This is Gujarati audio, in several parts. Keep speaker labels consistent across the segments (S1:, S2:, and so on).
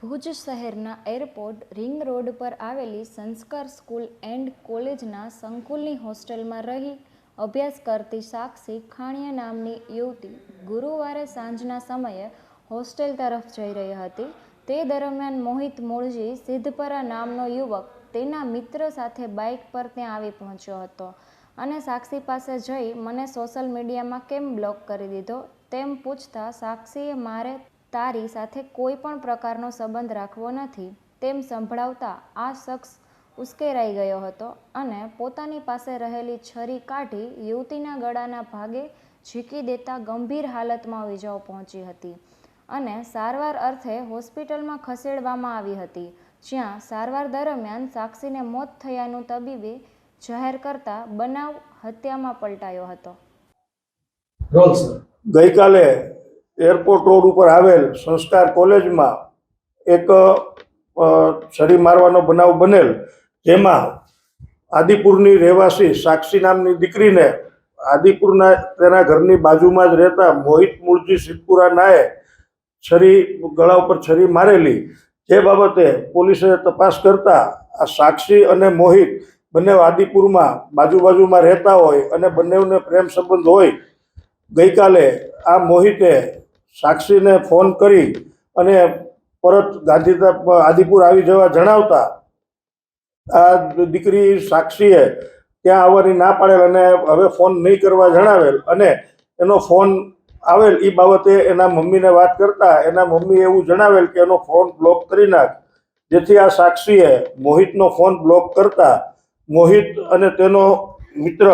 S1: ભુજ શહેરના એરપોર્ટ રિંગ રોડ પર આવેલી સંસ્કાર સ્કૂલ એન્ડ કોલેજના સંકુલની હોસ્ટેલમાં રહી અભ્યાસ કરતી સાક્ષી ખાણિયા નામની યુવતી ગુરુવારે સાંજના સમયે હોસ્ટેલ તરફ જઈ રહી હતી. તે દરમિયાન મોહિત મૂળજી સિદ્ધપરા નામનો યુવક તેના મિત્ર સાથે બાઇક પર ત્યાં આવી પહોંચ્યો હતો અને સાક્ષી પાસે જઈ મને સોશિયલ મીડિયામાં કેમ બ્લોક કરી દીધો તેમ પૂછતા સાક્ષીએ મારે તારી સાથે કોઈ પણ પ્રકારનો સંબંધ રાખવો નથી. તેમ સંભળાવતા આ શખ્સ ઉશ્કેરાઈ ગયો હતો અને પોતાની પાસે રહેલી છરી કાઢી યુવતીના ગળાના ભાગે ઝીકી દેતા ગંભીર હાલતમાં ઈજાઓ પહોંચી હતી અને સારવાર અર્થે હોસ્પિટલમાં ખસેડવામાં આવી હતી જ્યાં સારવાર દરમિયાન સાક્ષીને મોત થયાનું તબીબે જાહેર કરતા બનાવ હત્યામાં પલટાયો હતો.
S2: ગઈકાલે એરપોર્ટ રોડ ઉપર આવેલ સંસ્કાર કોલેજમાં એક છડી મારવાનો બનાવ બનેલ, જેમાં આદિપુરની રહેવાસી સાક્ષી નામની દીકરીને આદિપુરના તેના ઘરની બાજુમાં જ રહેતા મોહિત મૂળજી સિદ્ધપુરા નાએ છરી ગળા ઉપર છરી મારેલી. જે બાબતે પોલીસે તપાસ કરતા આ સાક્ષી અને મોહિત બંને આદિપુરમાં બાજુ બાજુમાં રહેતા હોય અને બંનેને પ્રેમ સંબંધ હોય. ગઈકાલે આ મોહિતે સાક્ષીને ફોન કરી અને પરત ગાંધીધામ, આદિપુર આવી જવા જણાવતા આ દીકરી સાક્ષીએ ત્યાં આવવાની ના પાડેલ અને હવે ફોન નહીં કરવા જણાવેલ અને એનો ફોન આવેલ એ બાબતે એના મમ્મીને વાત કરતા એના મમ્મીએ એવું જણાવેલ કે એનો ફોન બ્લોક કરી નાખ. જેથી આ સાક્ષીએ મોહિતનો ફોન બ્લોક કરતા મોહિત અને તેનો મિત્ર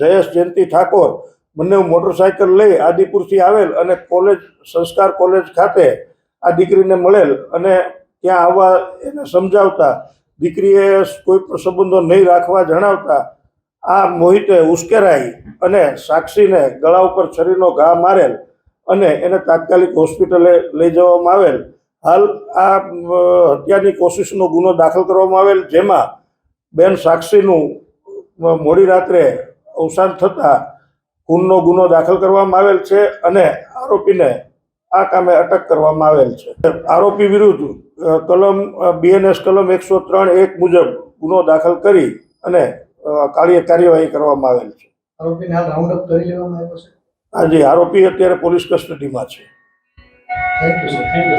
S2: જયેશ જયંતિ ઠાકોર બંને મોટરસાયકલ લઈ આદિપુરથી આવેલ અને કોલેજ, સંસ્કાર કોલેજ ખાતે આ દીકરીને મળેલ અને ત્યાં આવવા એને સમજાવતા, દીકરીએ કોઈ સંબંધો નહીં રાખવા જણાવતા, આ મોહિતે ઉશ્કેરાઈ અને સાક્ષીને ગળા ઉપર છરીનો ઘા મારેલ અને એને તાત્કાલિક હોસ્પિટલે લઈ જવામાં આવેલ. હાલ આ હત્યાની કોશિશનો ગુનો દાખલ કરવામાં આવેલ, જેમાં બેન સાક્ષીનું મોડી રાત્રે અવસાન થતાં ખૂનનો ગુનો દાખલ કરવામાં આવેલ છે અને આરોપીને આ કામે અટક કરવામાં આવેલ છે. આરોપી વિરુદ્ધ કલમ બીએનએસ કલમ એકસો ત્રણ એક મુજબ ગુનો દાખલ કરી અને કાર્યવાહી કરવામાં આવેલ છે.
S3: આરોપીને રાઉન્ડ અપ કરી લેવામાં આવ્યો છે?
S2: આજે આરોપી અત્યારે પોલીસ કસ્ટડીમાં છે.
S3: Thank you sir thank you